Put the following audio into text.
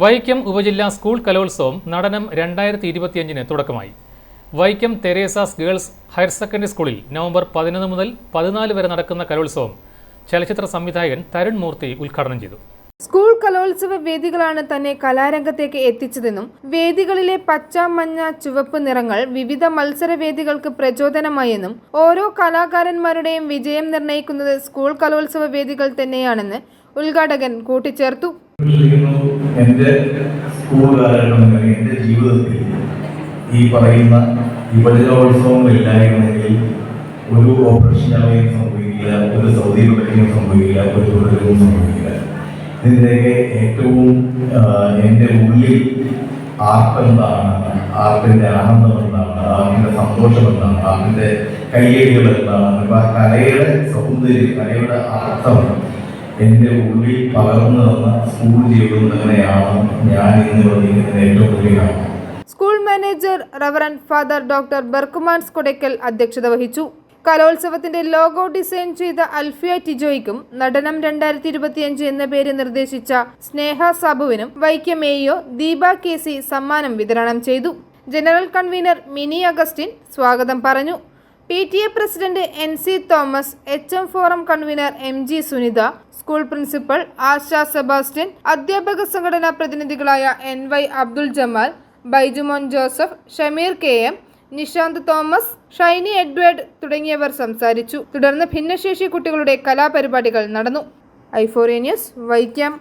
വൈക്കം ഉപജില്ലാ സ്കൂൾ കലോത്സവം നടനം രണ്ടായിരത്തി ഇരുപത്തിയഞ്ചിന് തുടക്കമായി. Vaikom Teresa's girls higher secondary സ്കൂളിൽ നവംബർ പതിനൊന്ന് മുതൽ പതിനാല് വരെ നടക്കുന്ന കലോത്സവം ചലച്ചിത്ര സംവിധായകൻ തരുൺ മൂർത്തി ഉദ്ഘാടനം ചെയ്തു. സ്കൂൾ കലോത്സവ വേദികളാണ് തന്നെ കലാരംഗത്തേക്ക് എത്തിച്ചതെന്നും വേദികളിലെ പച്ച മഞ്ഞ ചുവപ്പ് നിറങ്ങൾ വിവിധ മത്സര വേദികൾക്ക് പ്രചോദനമായെന്നും ഓരോ കലാകാരന്മാരുടെയും വിജയം നിർണയിക്കുന്നത് സ്കൂൾ കലോത്സവ വേദികൾ തന്നെയാണെന്ന് ഉദ്ഘാടകൻ കൂട്ടിച്ചേർത്തു. എന്റെ സ്കൂൾ കാലഘട്ടം എന്റെ ജീവിതത്തിൽ ഈ പറയുന്ന യുവജനോത്സവങ്ങളില്ലായിരുന്നെങ്കിൽ ഒരു ഓപ്പറേഷൻ അവയും സംഭവിക്കില്ല ഒരു സൗദി പ്രൊഡക്റ്റും സംഭവിക്കില്ല ഒരു തുടരവും സംഭവിക്കില്ല. ഇതിന്റെയൊക്കെ ഏറ്റവും എന്റെ ഉള്ളിൽ ആർട്ട് എന്താണ്? ആർട്ടിന്റെ ആനന്ദം എന്താണ്? ആർട്ടിന്റെ സന്തോഷം എന്താണ്? ആർട്ടിന്റെ കയ്യടികൾ എന്താണ്? കലയുടെ സൗന്ദര്യം കലയുടെ അർത്ഥം എന്റെ ഉള്ളിൽ പകർന്നു തന്ന സ്കൂൾ ജീവിതം തന്നെയാണ് ഞാൻ ഇന്ന് പറഞ്ഞിരിക്കുന്ന ഏറ്റവും വലിയ school manager reverend father doctor Berchmans Kodakkal അധ്യക്ഷത വഹിച്ചു. കലോത്സവത്തിന്റെ ലോഗോ ഡിസൈൻ ചെയ്ത അൽഫിയ ടിജോയ്ക്കും നടനം രണ്ടായിരത്തി ഇരുപത്തിയഞ്ച് എന്ന പേര് നിർദ്ദേശിച്ച Sneha സാബുവിനും Vaikom AEO Deepa K C സമ്മാനം വിതരണം ചെയ്തു. ജനറൽ കൺവീനർ മിനി അഗസ്റ്റിൻ സ്വാഗതം പറഞ്ഞു. P T A president N C Thomas H M forum convener M G Sunitha school principal Asha Sebastian അധ്യാപക സംഘടനാ പ്രതിനിധികളായ N Y Abdul Jamal Baijumon Joseph Shameer K M Nishanth Thomas Shiny Edward തുടങ്ങിയവർ സംസാരിച്ചു. തുടർന്ന് ഭിന്നശേഷി കുട്ടികളുടെ കലാപരിപാടികൾ നടന്നു. ഐഫോറിയ ന്യൂസ് വൈക്കം.